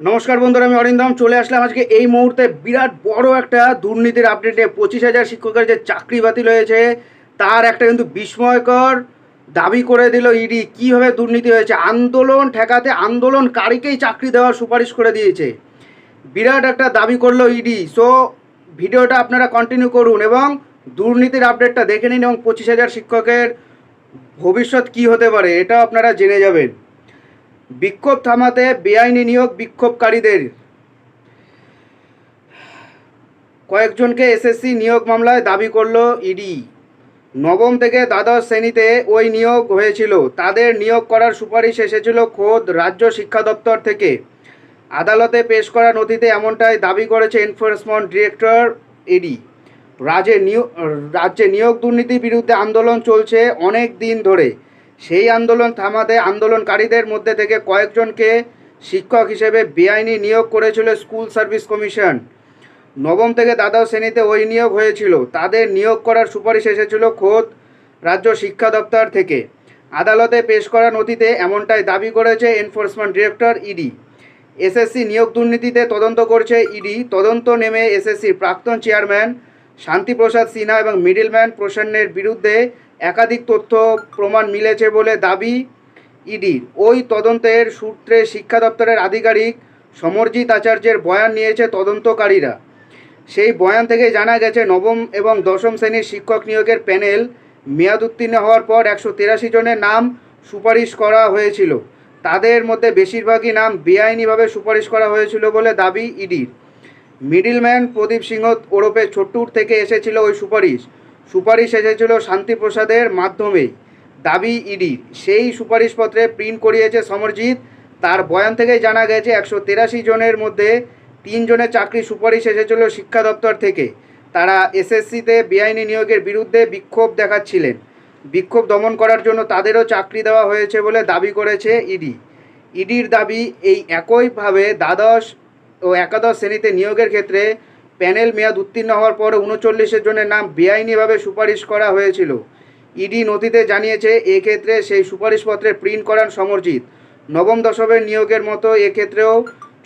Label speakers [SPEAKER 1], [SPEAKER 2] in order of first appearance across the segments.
[SPEAKER 1] নমস্কার বন্ধুরা, আমি অরিন্দম। চলে আসলাম আজকে এই মুহূর্তে বিরাট বড় একটা দুর্নীতির আপডেটে পঁচিশ হাজার শিক্ষকের যে চাকরি বাতিল হয়েছে, তার একটা কিন্তু বিস্ময়কর দাবি করে দিল ইডি কীভাবে দুর্নীতি হয়েছে? আন্দোলন ঠেকাতে আন্দোলনকারীকেই চাকরি দেওয়ার সুপারিশ করে দিয়েছে। বিরাট একটা দাবি করল ইডি সো ভিডিওটা আপনারা কন্টিনিউ করুন এবং দুর্নীতির আপডেটটা দেখে নিন এবং পঁচিশ হাজার শিক্ষকের ভবিষ্যৎ কী হতে পারে এটা আপনারা জেনে যাবেন। বিক্ষোভ থামাতে বেআইনি নিয়োগ বিক্ষোভকারীদের। কয়েকজনকে এসএসসি নিয়োগ মামলায় দাবি করল ইডি। নবম থেকে দ্বাদশ শ্রেণীতে ওই নিয়োগ হয়েছিল। তাদের নিয়োগ করার সুপারিশ এসেছিল খোদ রাজ্য শিক্ষা দপ্তর থেকে। আদালতে পেশ করা নথিতে এমনটাই দাবি করেছে এনফোর্সমেন্ট ডিরেক্টর ইডি। রাজ্যে নিয়োগ রাজ্যে নিয়োগ দুর্নীতির বিরুদ্ধে আন্দোলন চলছে অনেক দিন ধরে। সেই আন্দোলন থামাতে আন্দোলনকারীদের মধ্যে থেকে কয়েকজনকে শিক্ষক হিসেবে বেআইনি নিয়োগ করেছিল স্কুল সার্ভিস কমিশন। নবম থেকে দ্বাদশ শ্রেণীতে ওই নিয়োগ হয়েছিল। তাদের নিয়োগ করার সুপারিশ এসেছিল খোদ রাজ্য শিক্ষা দপ্তর থেকে। আদালতে পেশ করা নথিতে এমনটাই দাবি করেছে এনফোর্সমেন্ট ডিরেক্টর ইডি। এসএসসি নিয়োগ দুর্নীতিতে তদন্ত করছে ইডি। তদন্ত নেমে এসএসসির প্রাক্তন চেয়ারম্যান শান্তিপ্রসাদ সিনহা এবং মিডিলম্যান প্রসন্নের বিরুদ্ধে একাধিক তথ্য প্রমাণ মিলেছে বলে দাবি ইডির ওই তদন্তের সূত্রে শিক্ষা দপ্তরের আধিকারিক সমরজিৎ আচার্যের বয়ান নিয়েছে তদন্তকারীরা। সেই বয়ান থেকে জানা গেছে, নবম এবং দশম শ্রেণির শিক্ষক নিয়োগের প্যানেল মেয়াদ উত্তীর্ণ হওয়ার পর একশো তিরাশি জনের নাম সুপারিশ করা হয়েছিল। তাদের মধ্যে বেশিরভাগই নাম বেআইনিভাবে সুপারিশ করা হয়েছিল বলে দাবি ইডির। মিডিলম্যান প্রদীপ সিংহ ওরফে ছোট্টুর থেকে এসেছিল ওই সুপারিশ। সুপারিশ এসেছিল শান্তিপ্রসাদের মাধ্যমে দাবি ইডির সেই সুপারিশপত্রে প্রিন্ট করিয়েছে সমরজিৎ। তার বয়ান থেকেই জানা গেছে, একশো তেরাশি জনের মধ্যে তিনজনের চাকরি সুপারিশ এসেছিল শিক্ষা দপ্তর থেকে। তারা এসএসসিতে বেআইনি নিয়োগের বিরুদ্ধে বিক্ষোভ দেখাচ্ছিলেন। বিক্ষোভ দমন করার জন্য তাদেরও চাকরি দেওয়া হয়েছে বলে দাবি করেছে ইডি। ইডির দাবি, এই একইভাবে দ্বাদশ ও একাদশ শ্রেণীতে নিয়োগের ক্ষেত্রে প্যানেল মেয়াদ উত্তীর্ণ হওয়ার পর উনচল্লিশের জনের নাম বেআইনিভাবে সুপারিশ করা হয়েছিল। ইডি নথিতে জানিয়েছে, এক্ষেত্রে সেই সুপারিশপত্রে প্রিন্ট করান সমরজিৎ। নবম দশমের নিয়োগের মতো এক্ষেত্রেও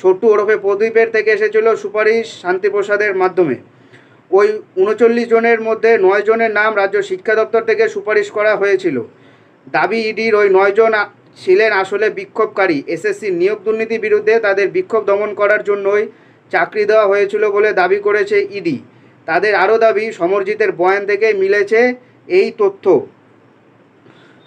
[SPEAKER 1] ছোট্টু ওরফে প্রদীপের থেকে এসেছিল সুপারিশ শান্তিপ্রসাদের মাধ্যমে। ওই উনচল্লিশ জনের মধ্যে নয় জনের নাম রাজ্য শিক্ষা দপ্তর থেকে সুপারিশ করা হয়েছিল। দাবি ইডির ওই নয়জন ছিলেন আসলে বিক্ষোভকারী। এসএসসি নিয়োগ দুর্নীতির বিরুদ্ধে তাদের বিক্ষোভ দমন করার জন্যই চাকরি দেওয়া হয়েছিল বলে দাবি করেছে ইডি। তাদের আরও দাবি, সমরজিতের বয়ান থেকে মিলেছে এই তথ্য।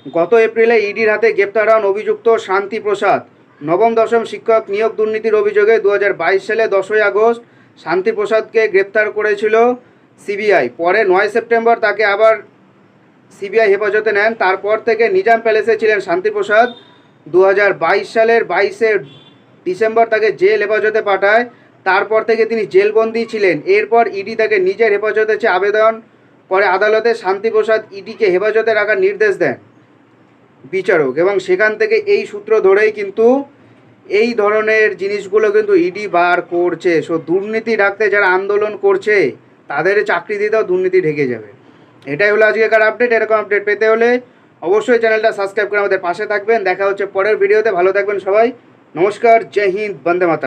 [SPEAKER 1] গত এপ্রিলে ইডির হাতে গ্রেপ্তার হন অভিযুক্ত শান্তি প্রসাদ। নবম, দশম শিক্ষক নিয়োগ দুর্নীতির অভিযোগে দু হাজার বাইশ সালে দশই আগস্ট শান্তি প্রসাদকে গ্রেপ্তার করেছিল সিবিআই। পরে নয় সেপ্টেম্বর তাকে আবার সিবিআই হেফাজতে নেন। তারপর থেকে নিজাম প্যালেসে ছিলেন শান্তিপ্রসাদ দু হাজার বাইশ সালের বাইশে ডিসেম্বর তাকে জেল হেফাজতে পাঠায়। তারপর থেকে তিনি জেলবন্দি ছিলেন। এরপর ইডি তাকে নিজের হেফাজতে চেয়ে আবেদন করে আদালতে শান্তিপ্রসাদ ইডিকে হেফাজতে রাখার নির্দেশ দেন বিচারক। এবং সেখান থেকে এই সূত্র ধরেই কিন্তু এই ধরনের জিনিসগুলো কিন্তু ইডি বার করছে। সো দুর্নীতি ঢাকতে যারা আন্দোলন করছে, তাদের চাকরি দিতেও দুর্নীতি ঢেকে যাবে। এটাই হলো আজকেকার আপডেট। এরকম আপডেট পেতে হলে অবশ্যই চ্যানেলটা সাবস্ক্রাইব করে আমাদের পাশে থাকবেন। দেখা হচ্ছে পরের ভিডিওতে। ভালো থাকবেন সবাই। নমস্কার। জয় হিন্দ। বন্দে মাতা